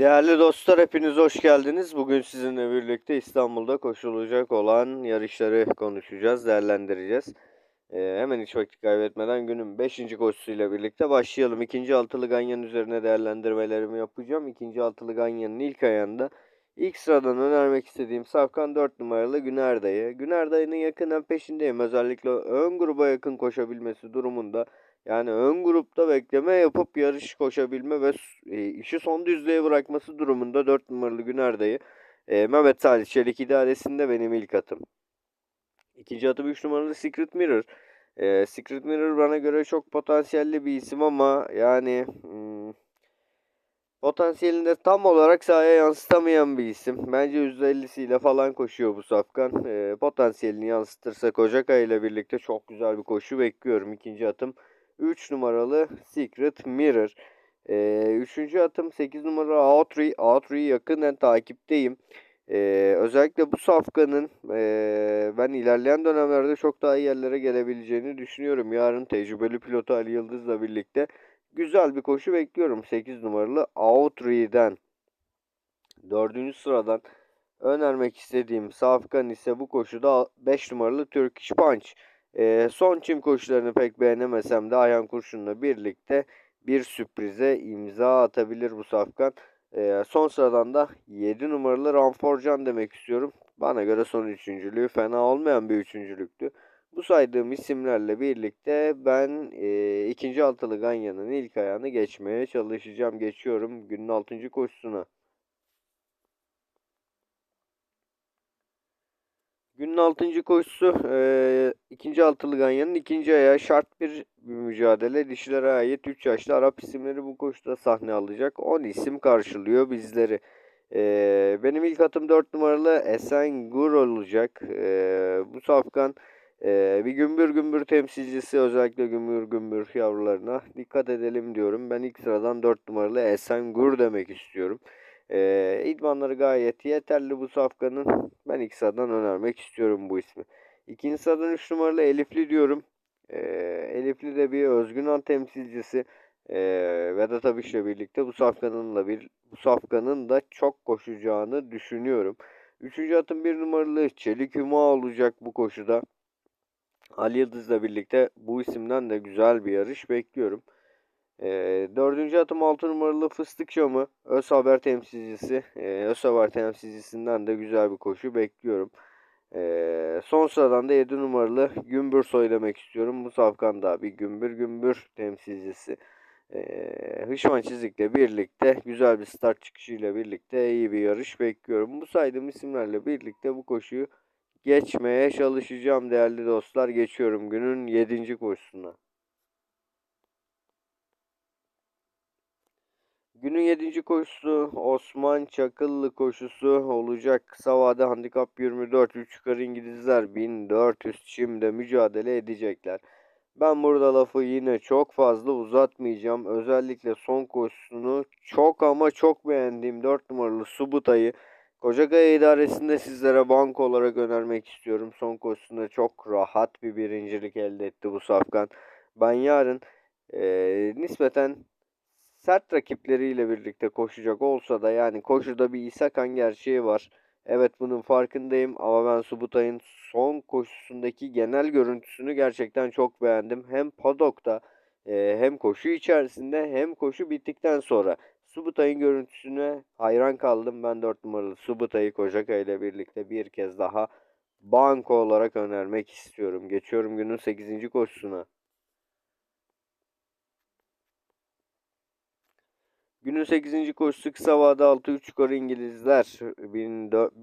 Değerli dostlar hepiniz hoş geldiniz. Bugün sizinle birlikte İstanbul'da koşulacak olan yarışları konuşacağız, değerlendireceğiz. Ee, hemen hiç vakit kaybetmeden günün 5. koşusuyla birlikte başlayalım. İkinci altılı ganyanın üzerine değerlendirmelerimi yapacağım. İkinci altılı ganyanın ilk ayağında ilk sıradan önermek istediğim Safkan 4 numaralı Güner Dayı. Güner Dayı'nın yakından peşindeyim. Özellikle ön gruba yakın koşabilmesi durumunda. Yani ön grupta bekleme yapıp yarış koşabilme ve e, işi son düzlüğe bırakması durumunda 4 numaralı Günerdayı e, Mehmet Salih Çelik idaresinde benim ilk atım. İkinci atım 3 numaralı Secret Mirror. E, Secret Mirror bana göre çok potansiyelli bir isim ama yani hmm, potansiyelini de tam olarak sahaya yansıtamayan bir isim. Bence %50'siyle falan koşuyor bu safkan. E, potansiyelini yansıtırsa Kocakay ile birlikte çok güzel bir koşu bekliyorum. İkinci atım 3 numaralı Secret Mirror. Ee, üçüncü atım 8 numaralı Outree. Outree'yi yakından takipteyim. Ee, özellikle bu safkanın ee, ben ilerleyen dönemlerde çok daha iyi yerlere gelebileceğini düşünüyorum. Yarın tecrübeli pilotu Ali Yıldız'la birlikte güzel bir koşu bekliyorum. 8 numaralı Outree'den. Dördüncü sıradan önermek istediğim safkan ise bu koşuda 5 numaralı Turkish Punch. E, son çim koşularını pek beğenemesem de Ayhan Kurşun'la birlikte bir sürprize imza atabilir bu safkan. E, son sıradan da 7 numaralı Ramforcan demek istiyorum. Bana göre son üçüncülüğü fena olmayan bir üçüncülüktü. Bu saydığım isimlerle birlikte ben e, ikinci altılı Ganya'nın ilk ayağını geçmeye çalışacağım. Geçiyorum günün altıncı koşusuna. Günün 6. koşusu e, ikinci altılı ganyanın ikinci ayağı şart bir, mücadele. Dişilere ait 3 yaşlı Arap isimleri bu koşuda sahne alacak. 10 isim karşılıyor bizleri. E, benim ilk atım 4 numaralı Esengur olacak. E, bu safkan e, bir gümbür gümbür temsilcisi özellikle gümbür gümbür yavrularına dikkat edelim diyorum. Ben ilk sıradan 4 numaralı Esengur demek istiyorum. E, idmanları gayet yeterli bu safkanın. Ben ilk sıradan önermek istiyorum bu ismi. İkinci sıradan 3 numaralı Elifli diyorum. E, Elifli de bir özgün an temsilcisi. E, Vedat Abiş'le birlikte bu safkanınla bir bu safkanın da çok koşacağını düşünüyorum. Üçüncü atım bir numaralı Çelik Hüma olacak bu koşuda. Ali Yıldız'la birlikte bu isimden de güzel bir yarış bekliyorum. E, dördüncü atım 6 numaralı Fıstık Şamı. Öz Haber temsilcisi. E, Öz Haber temsilcisinden de güzel bir koşu bekliyorum. E, son sıradan da 7 numaralı Gümbür söylemek istiyorum. Bu safkanda bir gümbür gümbür temsilcisi. E, Hışman Çizik'le birlikte güzel bir start çıkışıyla birlikte iyi bir yarış bekliyorum. Bu saydığım isimlerle birlikte bu koşuyu geçmeye çalışacağım değerli dostlar. Geçiyorum günün 7. koşusuna. Günün 7. koşusu Osman Çakıllı koşusu olacak. Kısa vade handikap 24. 3 yukarı İngilizler 1400 çimde mücadele edecekler. Ben burada lafı yine çok fazla uzatmayacağım. Özellikle son koşusunu çok ama çok beğendiğim 4 numaralı Subutay'ı Kocakaya idaresinde sizlere banko olarak önermek istiyorum. Son koşusunda çok rahat bir birincilik elde etti bu safkan. Ben yarın e, nispeten sert rakipleriyle birlikte koşacak olsa da yani koşuda bir İsakan gerçeği var. Evet bunun farkındayım ama ben Subutay'ın son koşusundaki genel görüntüsünü gerçekten çok beğendim. Hem padokta e, hem koşu içerisinde hem koşu bittikten sonra Subutay'ın görüntüsüne hayran kaldım. Ben 4 numaralı Subutay'ı Kocakay ile birlikte bir kez daha banko olarak önermek istiyorum. Geçiyorum günün 8. koşusuna. Günün 8. koşusu kısa vade 6-3 yukarı İngilizler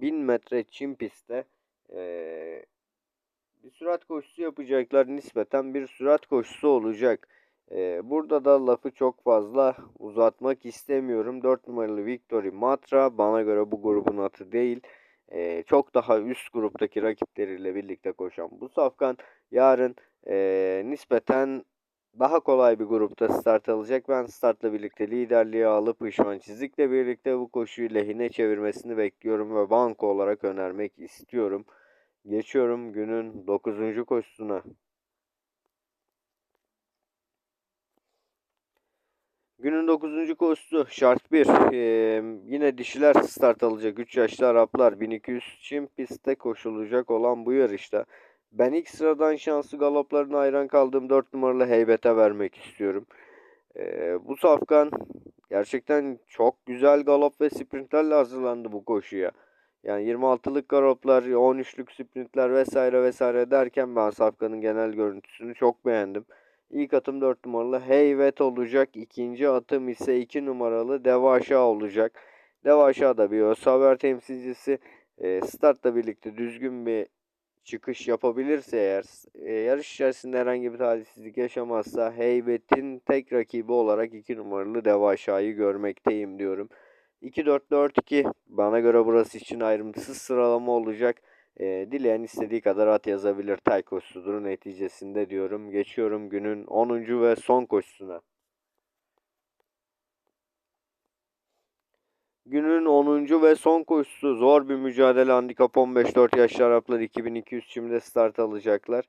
1000 metre çim pistte ee, bir sürat koşusu yapacaklar. Nispeten bir sürat koşusu olacak. Ee, burada da lafı çok fazla uzatmak istemiyorum. 4 numaralı Victory Matra bana göre bu grubun atı değil. Ee, çok daha üst gruptaki rakipleriyle birlikte koşan bu safkan yarın e, nispeten daha kolay bir grupta start alacak. Ben startla birlikte liderliği alıp Işman Çizik'le birlikte bu koşuyu lehine çevirmesini bekliyorum ve banko olarak önermek istiyorum. Geçiyorum günün 9. koşusuna. Günün 9. koşusu şart 1. Ee, ve dişiler start alacak. 3 yaşlı Araplar 1200 çim pistte koşulacak olan bu yarışta. Ben ilk sıradan şanslı galoplarına hayran kaldığım 4 numaralı Heybet'e vermek istiyorum. Ee, bu safkan gerçekten çok güzel galop ve sprintlerle hazırlandı bu koşuya. Yani 26'lık galoplar, 13'lük sprintler vesaire vesaire derken ben safkanın genel görüntüsünü çok beğendim. İlk atım 4 numaralı Heyvet olacak. İkinci atım ise 2 numaralı Devaşa olacak. Devaşa da bir Ösaver temsilcisi. E, startla birlikte düzgün bir çıkış yapabilirse eğer e, yarış içerisinde herhangi bir talihsizlik yaşamazsa Heybet'in tek rakibi olarak 2 numaralı Devaşa'yı görmekteyim diyorum. 2-4-4-2 bana göre burası için ayrımsız sıralama olacak. E, dileyen istediği kadar at yazabilir tay koşusudur neticesinde diyorum. Geçiyorum günün 10. ve son koşusuna. Günün 10. ve son koşusu zor bir mücadele. Handikap 15-4 yaşlı Araplar 2200 çimde start alacaklar.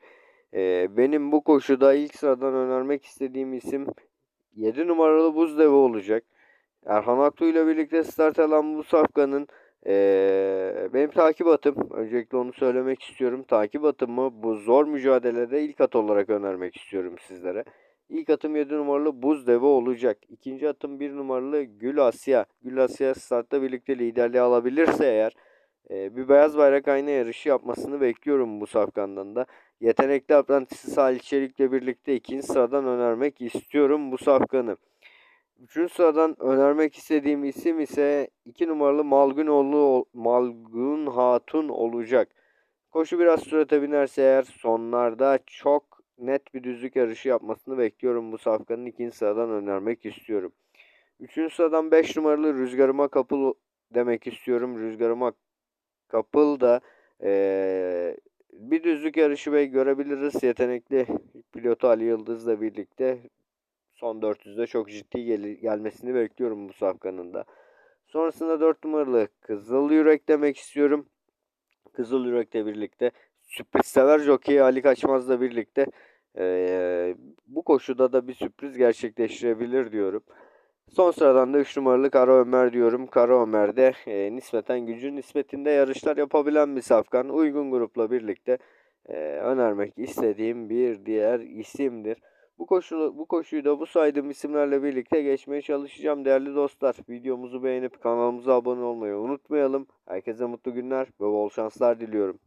E, benim bu koşuda ilk sıradan önermek istediğim isim 7 numaralı Buzdevi olacak. Erhan Aktu ile birlikte start alan bu safkanın ee, benim takip atım, öncelikle onu söylemek istiyorum. Takip atımı bu zor mücadelede ilk at olarak önermek istiyorum sizlere. İlk atım 7 numaralı Buz Devi olacak. İkinci atım 1 numaralı Gül Asya. Gül Asya startta birlikte liderliği alabilirse eğer e, bir beyaz bayrak ayna yarışı yapmasını bekliyorum bu safkandan da. Yetenekli aprantisi Salih Çelik'le birlikte ikinci sıradan önermek istiyorum bu safkanı. Üçüncü sıradan önermek istediğim isim ise 2 numaralı Malgunoğlu Malgun Hatun olacak. Koşu biraz sürate binerse eğer sonlarda çok net bir düzlük yarışı yapmasını bekliyorum bu safkanın ikinci sıradan önermek istiyorum. Üçüncü sıradan 5 numaralı Rüzgarıma Kapıl demek istiyorum. Rüzgarıma Kapıl da ee, bir düzlük yarışı ve görebiliriz. Yetenekli pilotu Ali Yıldız'la birlikte son 400'de çok ciddi gel gelmesini bekliyorum bu safkanın da. Sonrasında 4 numaralı Kızıl Yürek demek istiyorum. Kızıl Yürek'le birlikte sürpriz jockey Ali Kaçmaz'la birlikte ee, bu koşuda da bir sürpriz gerçekleştirebilir diyorum. Son sıradan da 3 numaralı Kara Ömer diyorum. Kara Ömer de e, nispeten gücün nispetinde yarışlar yapabilen bir safkan. Uygun grupla birlikte e, önermek istediğim bir diğer isimdir. Bu koşu bu koşuyu da bu saydığım isimlerle birlikte geçmeye çalışacağım değerli dostlar. Videomuzu beğenip kanalımıza abone olmayı unutmayalım. Herkese mutlu günler ve bol şanslar diliyorum.